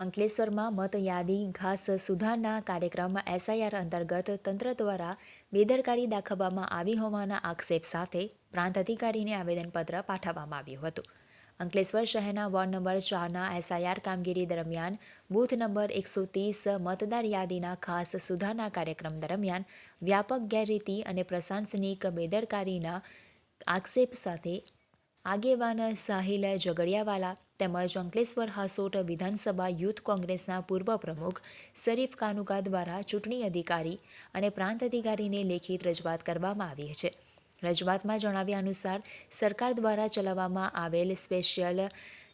અંકલેશ્વરમાં મતયાદી ઘાસ સુધારના કાર્યક્રમ એસઆઈઆર અંતર્ગત તંત્ર દ્વારા બેદરકારી દાખવવામાં આવી હોવાના આક્ષેપ સાથે પ્રાંત અધિકારીને આવેદનપત્ર પાઠવવામાં આવ્યું હતું. અંકલેશ્વર શહેરના વોર્ડ નંબર ચારના એસઆઈઆર કામગીરી દરમિયાન બૂથ નંબર એકસો ત્રીસ મતદાર યાદીના ખાસ સુધારના કાર્યક્રમ દરમિયાન વ્યાપક ગેરરીતિ અને પ્રશાસનિક બેદરકારીના આક્ષેપ સાથે આગેવાન સાહિલ ઝઘડિયાવાલા તેમજ અંકલેશ્વર, હાસોટ વિધાનસભા યુથ કોંગ્રેસના પૂર્વ પ્રમુખ શરીફ કાનુકા દ્વારા ચૂંટણી અધિકારી અને પ્રાંત અધિકારીને લેખિત રજૂઆત કરવામાં આવી છે. રજૂઆતમાં જણાવ્યા અનુસાર, સરકાર દ્વારા ચલાવવામાં આવેલ સ્પેશિયલ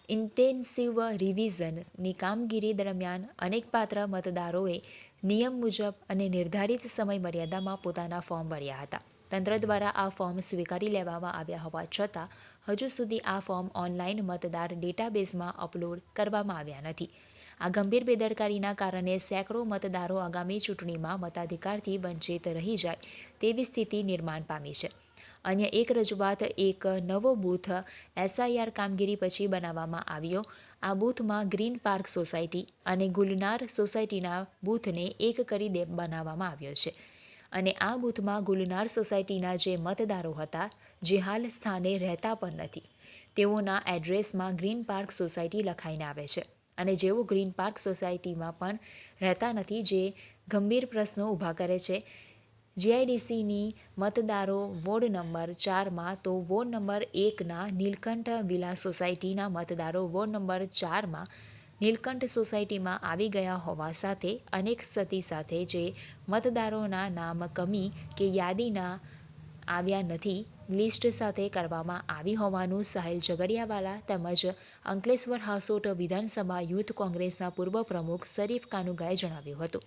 ઇન્ટેન્સિવ રિવિઝનની કામગીરી દરમિયાન અનેક પાત્ર મતદારોએ નિયમ મુજબ અને નિર્ધારિત સમય મર્યાદામાં પોતાના ફોર્મ ભર્યા હતા. તંત્ર દ્વારા આ ફોર્મ સ્વીકારી લેવામાં આવ્યા હોવા છતાં, હજુ સુધી આ ફોર્મ ઓનલાઈન મતદાર ડેટાબેઝમાં અપલોડ કરવામાં આવ્યા નથી. આ ગંભીર બેદરકારીના કારણે સેંકડો મતદારો આગામી ચૂંટણીમાં મતાધિકારથી વંચિત રહી જાય તેવી સ્થિતિ નિર્માણ પામી છે. અન્ય એક રજૂઆત, એક નવો બૂથ એસઆઈઆર કામગીરી પછી બનાવવામાં આવ્યો. આ બૂથમાં ગ્રીન પાર્ક સોસાયટી અને ગુલનાર સોસાયટીના બૂથને એક કરી દે બનાવવામાં આવ્યો છે. અને આ બૂથમાં ગુલનાર સોસાયટીના જે મતદારો હતા, જે હાલ સ્થાને રહેતા પણ નથી. તેઓના એડ્રેસમાં ગ્રીન પાર્ક સોસાયટી લખાઈને આવે છે. અને જેઓ ગ્રીન પાર્ક સોસાયટીમાં પણ રહેતા નથી, જે ગંભીર પ્રશ્નો ઊભા કરે છે. જીઆઈડીસીની મતદારો વોર્ડ નંબર ચારમાં તો વોર્ડ નંબર એકના નીલકંઠ વિલા સોસાયટીના મતદારો વોર્ડ નંબર ચારમાં નીલકંઠ સોસાયટીમાં આવી ગયા હોવા સાથે અનેક સતી સાથે જે મતદારોના નામ કમી કે યાદીના આવ્યા નથી લિસ્ટ સાથે કરવામાં આવી હોવાનું સાહિલ ઝઘડિયાવાલા તેમજ અંકલેશ્વર હાસોટ વિધાનસભા યુથ કોંગ્રેસના પૂર્વ પ્રમુખ શરીફ કાનુગાએ જણાવ્યું હતું.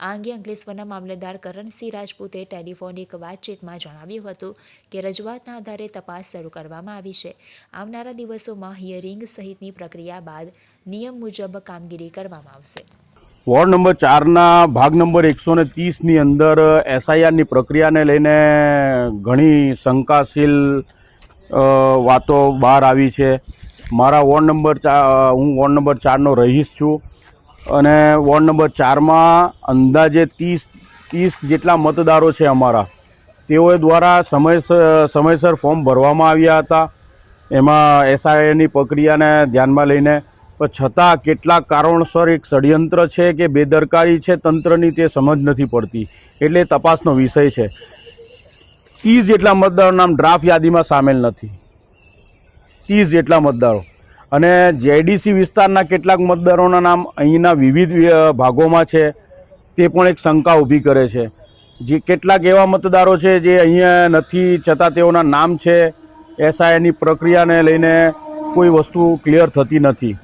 આ અંગે અંકલેશ્વરના મામલતદાર કરણસિંહ રાજપૂતે ટેલિફોનિક વાતચીતમાં જણાવ્યું હતું કે રજૂઆતના આધારે તપાસ શરૂ કરવામાં આવી છે. આવનારા દિવસોમાં હિયરિંગ સહિતની પ્રક્રિયા બાદ નિયમ મુજબ કામગીરી કરવામાં આવશે. વોર્ડ નંબર ચારના ભાગ નંબર એકસો ને ત્રીસની અંદર એસઆઈઆરની પ્રક્રિયાને લઈને ઘણી શંકાશીલ વાતો બહાર આવી છે. મારા વોર્ડ નંબર ચાર હું વોર્ડ નંબર ચારનો રહીશ છું. અને વોર્ડ નંબર ચારમાં અંદાજે ત્રીસ ત્રીસ જેટલા મતદારો છે અમારા. તેઓ દ્વારા સમયસર સમયસર ફોર્મ ભરવામાં આવ્યા હતા. એમાં એસઆઈની પ્રક્રિયાને ધ્યાનમાં લઈને. પણ છતાં કેટલાક કારણોસર એક ષડયંત્ર છે કે બેદરકારી છે તંત્રની તે સમજ નથી પડતી. એટલે તપાસનો વિષય છે. ત્રીસ જેટલા મતદારો નામ ડ્રાફ્ટ યાદીમાં સામેલ નથી. ત્રીસ જેટલા મતદારો. અને જેડીસી વિસ્તારના કેટલાક મતદારોના નામ અહીંના વિવિધ ભાગોમાં છે. તે પણ એક શંકા ઊભી કરે છે. જે કેટલાક એવા મતદારો છે જે અહીંયા નથી, છતાં તેઓના નામ છે. એસઆઈની પ્રક્રિયાને લઈને કોઈ વસ્તુ ક્લિયર થતી નથી.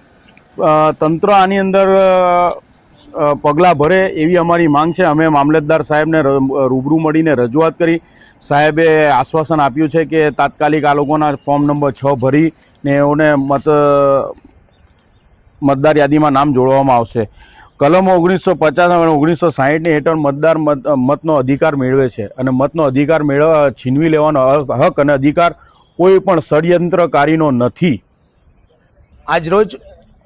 તંત્ર આની અંદર પગલાં ભરે એવી અમારી માંગ છે. અમે મામલતદાર સાહેબને રૂબરૂ મળીને રજૂઆત કરી. સાહેબે આશ્વાસન આપ્યું છે કે તાત્કાલિક આ લોકોના ફોર્મ નંબર છ ભરી ને એઓને મત, મતદાર યાદીમાં નામ જોડવામાં આવશે. કલમો ઓગણીસો પચાસ અને ઓગણીસો સાહીઠની હેઠળ મતદાર મત, મતનો અધિકાર મેળવે છે અને મતનો અધિકાર મેળવવા છીનવી લેવાનો હક- અને અધિકાર કોઈ પણ ષડયંત્રકારીનો નથી. આજરોજ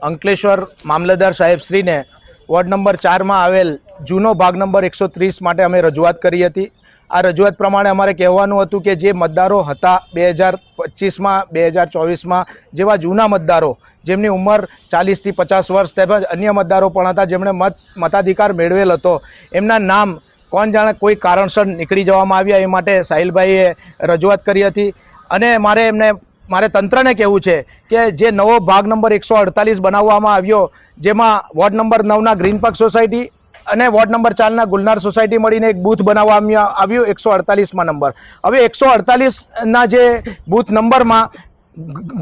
અંકલેશ્વર મામલતદાર સાહેબશ્રીને વોર્ડ નંબર ચારમાં આવેલ જૂનો ભાગ નંબર એકસો માટે અમે રજૂઆત કરી હતી. આ રજૂઆત પ્રમાણે અમારે કહેવાનું હતું કે જે મતદારો હતા બે હજાર પચીસમાં, બે હજાર ચોવીસમાં, જેવા જૂના મતદારો, જેમની ઉંમર ચાલીસથી પચાસ વર્ષ તેમજ અન્ય મતદારો પણ હતા, જેમણે મત, મતાધિકાર મેળવેલ હતો. એમના નામ કોણ જાણે કોઈ કારણસર નીકળી જવામાં આવ્યા એ માટે સાહિલભાઈએ રજૂઆત કરી હતી. અને મારે એમને મારે તંત્રને કહેવું છે કે જે નવો ભાગ નંબર એકસો અડતાલીસ બનાવવામાં આવ્યો, જેમાં વોર્ડ નંબર નવના ગ્રીન પાર્ક સોસાયટી અને વોર્ડ નંબર ચારના ગુલનાર સોસાયટી મળીને એક બૂથ બનાવવામાં આવ્યું એકસો અડતાલીસમાં નંબર. હવે એકસો અડતાલીસના જે બૂથ નંબરમાં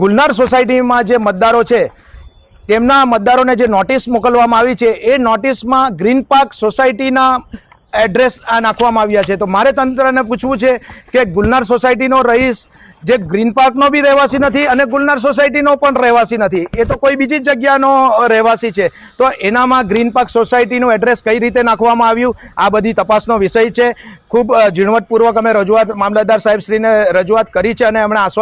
ગુલનાર સોસાયટીમાં જે મતદારો છે, તેમના મતદારોને જે નોટિસ મોકલવામાં આવી છે, એ નોટિસમાં ગ્રીન પાર્ક સોસાયટીના એડ્રેસ આ નાખવામાં આવ્યા છે. તો મારે તંત્રને પૂછવું છે કે ગુલનાર સોસાયટીનો રહીશ જે ગ્રીન પાર્કનો બી રહેવાસી નથી અને ગુલનાર સોસાયટીનો પણ રહેવાસી નથી. એ તો કોઈ બીજી જગ્યાનો રહેવાસી છે. તો એનામાં ગ્રીન પાર્ક સોસાયટીનું એડ્રેસ કઈ રીતે નાખવામાં આવ્યું? આ બધી તપાસનો વિષય છે. ખૂબ ઝીણવટપૂર્વક અમે રજૂઆત, મામલતદાર સાહેબશ્રીને રજૂઆત કરી છે અને એમણે આશ્વાસન